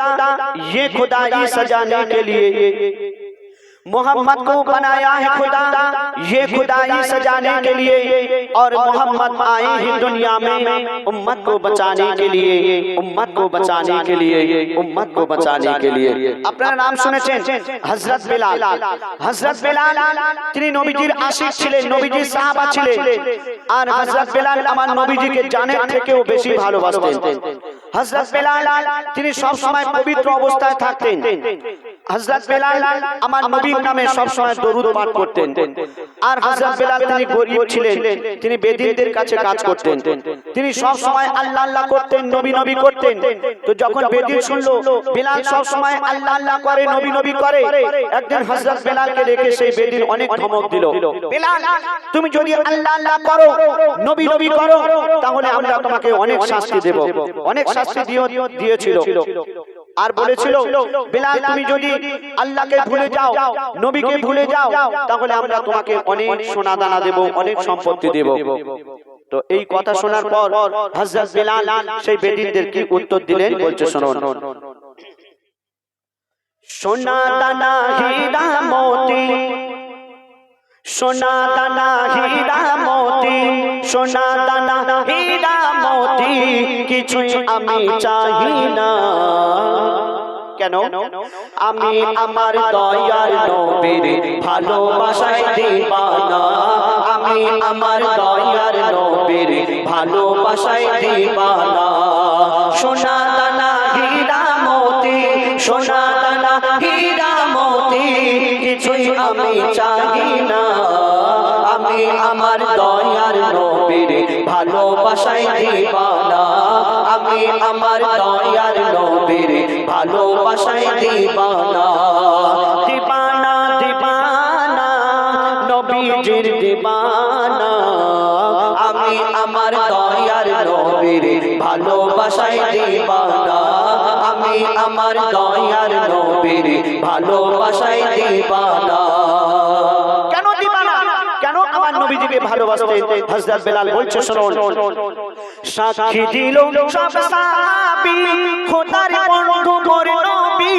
ये खुदाई सजाने के लिए मोहम्मद को बनाया है खुदा ये खुदाई सजाने के लिए और मोहम्मद आए हैं दुनिया में उम्मत को बचाने के लिए उम्मत को बचाने के लिए उम्मत को बचाने के लिए আপনারা নাম শুনেছেন হযরত বেলাল হযরত বেলাল তিনি নবীজির আশিক ছিলেন নবীজির সাহাবা ছিলেন আর হযরত বেলাল আমার নবীজিকে জানের থেকেও বেশি ভালোবাসতেন হযরত বেলাল তিনি সব সময় পবিত্র অবস্থায় থাকতেন। হযরত বেলাল আমার নবীর নামে সব সময় দরুদ পাঠ করতেন। আর হযরত বেলাল তিনি গরিব ছিলেন। তিনি বেদিনদের কাছে কাজ করতেন। তিনি সব সময় আল্লাহ আল্লাহ করতেন নবী নবী করতেন। তো যখন বেদিন শুনলো বেলাল সব সময় আল্লাহ আল্লাহ করে নবী নবী করে। একদিন হযরত বেলালকে দেখে সেই বেদিন অনেক ধমক দিল। বেলাল তুমি যদি আল্লাহ আল্লাহ করো নবী নবী করো তাহলে আমরা তোমাকে অনেক শাস্তি দেব। অনেক শাস্তি দিয়েছিল। আর বলেছিল বেলাল তুমি যদি আল্লাহকে ভুলে যাও নবীকে ভুলে যাও তাহলে আমরা তোমাকে অনেক সোনা দানা দেব অনেক সম্পত্তি দেব। তো এই কথা শোনার পর হযরত বেলাল সেই বেদিনদের কি উত্তর দিলেন? বলছে শুনুন সোনা দানা হীরা মোতি সোনা দানা হীরা মোতি সোনা দানা হীরা মোতি কিছুই আমি চাহি না। কেন? আমি আমার দয়ার নবীর ভালোবাসায় দিবানা। আমি আমার দয়ার নবীর ভালোবাসায় দিবানা। সোনা দানা সোনা আমি আমার দয়ার নবীর ভালোবাসায় দিবানা। আমি আমার দয়ার নবীর ভালোবাসায় দিবানা। দিবানা দিবানা, নবীজির দিবানা। আমি আমার দয়ার নবীর আমার দয়ার নবীর ভালোবাসায় দিবানা। কেন দিবানা? কেন আমার নবীজিকে ভালোবাসতেন হযরত বেলাল বলছে শুনুন সাক্ষী দিল সব সাহাবী, খোদার বন্ধু মোর নবী।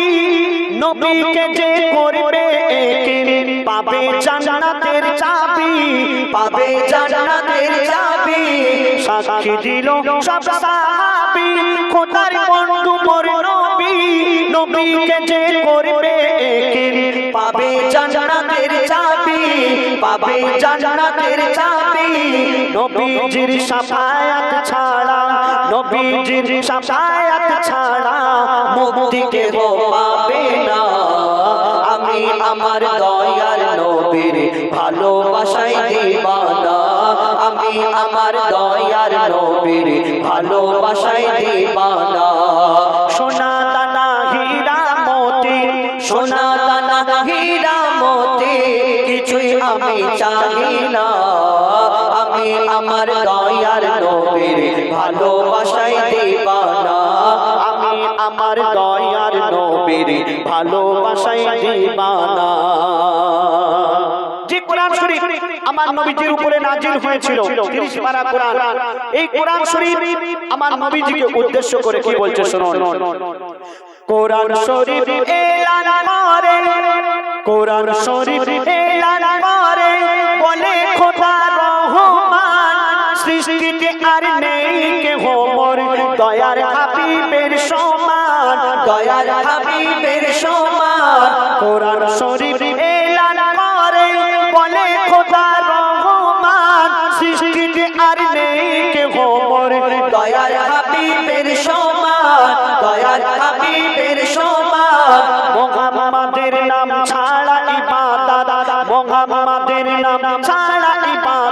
নবীকে যে করবে একিন, পাবে জান্নাতের চাবি, পাবে জান্নাতের চাবি। সাক্ষী দিল সব সাহাবী, খোদার বন্ধু নবীকে যে করবে পাবে জান্নাতের চাবি, পাবে জান্নাতের চাবি। নবীজির শাফায়াত ছাড়া, নবীজির শাফায়াত ছাড়া মুক্তি কেহ পাবে না। আমি আমার দয়ার নবীর ভালোবাসায় দিবানা। আমি আমার দয়ার নবীর ভালোবাসায় দিবানা। দয়ার নবীর ভালোবাসায় দিবানা। আমি আমার দয়ার নবীর ভালোবাসায় দিবানা। আমার নবীজির উপরে নাজিল হয়েছিল 30 পারা কোরআন। শরীফ আমার নবীজিকে উদ্দেশ্য করে কি বলছে শুনুন। কোরআন শরীফ কোরআন শরীফ বলে সৃষ্টিতে আর নেই কে মোর। দয়ার হাবিবের সমান, দয়ার হাবিবের সমান। কোরআন শরীফ এলান করে, বলে খোদা রহমান, সৃষ্টিতে আর নেই কে মোর। দয়ার হাবিবের সমান, দয়ার হাবিবের সমান। মোহাম্মদের নাম ছাড়া ইবাদত, মোহাম্মদের নাম ছাড়া ইবাদত।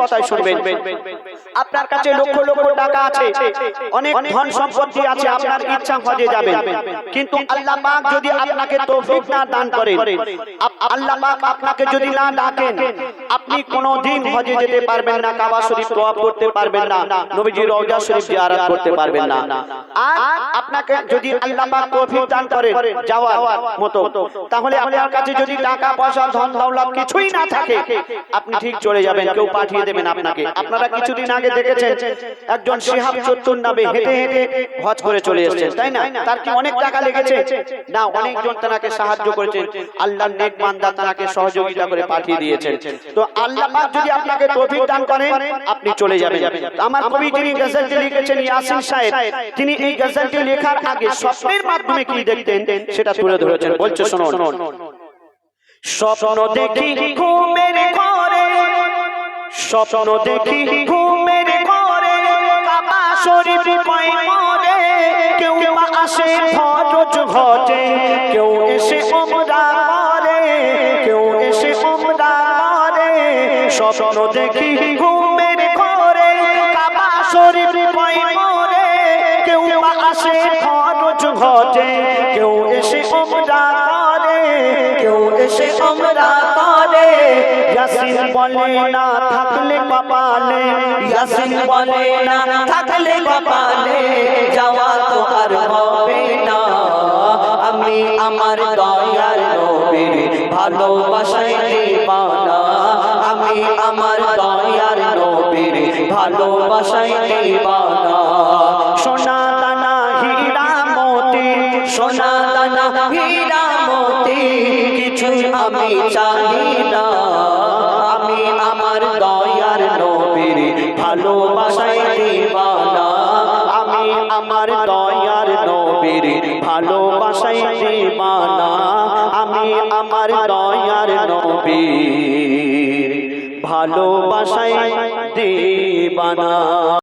কথাই শুনবেন। আপনার কাছে লক্ষ লক্ষ টাকা আছে। অনেক ধন সম্পত্তি আছে আপনার ইচ্ছা হজে যাবে কিন্তু আল্লাহ পাক যদি আপনাকে তৌফিক না দান করেন আল্লাহ পাক আপনাকে যদি না ডাকেন, আপনি কোনোদিন হজে যেতে পারবেন না, কাবা শরীফ তোয়াব করতে পারবেন না, নবীজি রওজা শরীফ জিয়ারত করতে পারবেন না। আর আপনাকে যদি আল্লাহ পাক তৌফিক দান করেন যাওয়ার মতো, তাহলে আপনার কাছে যদি টাকা পয়সা ধন দৌলত কিছুই না থাকে, আপনি ঠিক চলে যাবেন, কেউ পাঠিয়ে দেবেন আপনাকে। আপনারা কিছুদিন আগে দেখেছেন, একজন শিহাব চত্বর নামে হেঁটে হেঁটে হজ করে চলে এসেছেন, তাই না? তার কি অনেক টাকা লেগেছে? না, অনেকজন তাকে সাহায্য করেছেন। আল্লাহর নেক বান্দা তাকে সহযোগিতা করে পাঠিয়ে দিয়েছেন। তো আল্লাহ পাক যদি আপনাকে তৌফিক দান করেন, আপনি চলে যাবেন। আমার কবি যিনি গজলটি লিখেছেন, ইয়াসিন সাহেব, তিনি এই গজলটি লেখার আগে স্বপ্নের মাধ্যমে কি দেখতেন, সেটা তুলে ধরেছেন। বলছে, শুনুন। স্বপ্ন দেখি ঘুমের ঘরে, স্বপ্ন দেখি ঘুমের ঘরে, কাবা শরীফ কয় মরে, কেউ আসে ফরজ ঘটে, কেউ এসে ওমরা স্বপ্ন দেখি ঘুমের ঘরে, কাবা শরীফ কয় মরে। কেউ আসে ফরজ ঘটে, কেউ এসে ওমরা করে, কেউ এসে ওমরা করে। ইয়াসিন বলে, না থাকলে কপালে। ইয়াসিন বলে, না থাকলে কপালে, যাওয়া তো আর হবে না। আমি আমার দয়ার নবীর আমি আমার দয়ার নবীর ভালোবাসায় দিবানা। সোনা দানা হীরা মতি সোনা দানা হীরা মতি কিছু আমি চাই না আমি আমার দয়ার নবীর ভালোবাসায় দিবানা। আমি আমার দয়ার নবীর ভালোবাসাই দিবানা। আমি আমার দয়ার নবীর ভালোবাসাই দিবানা।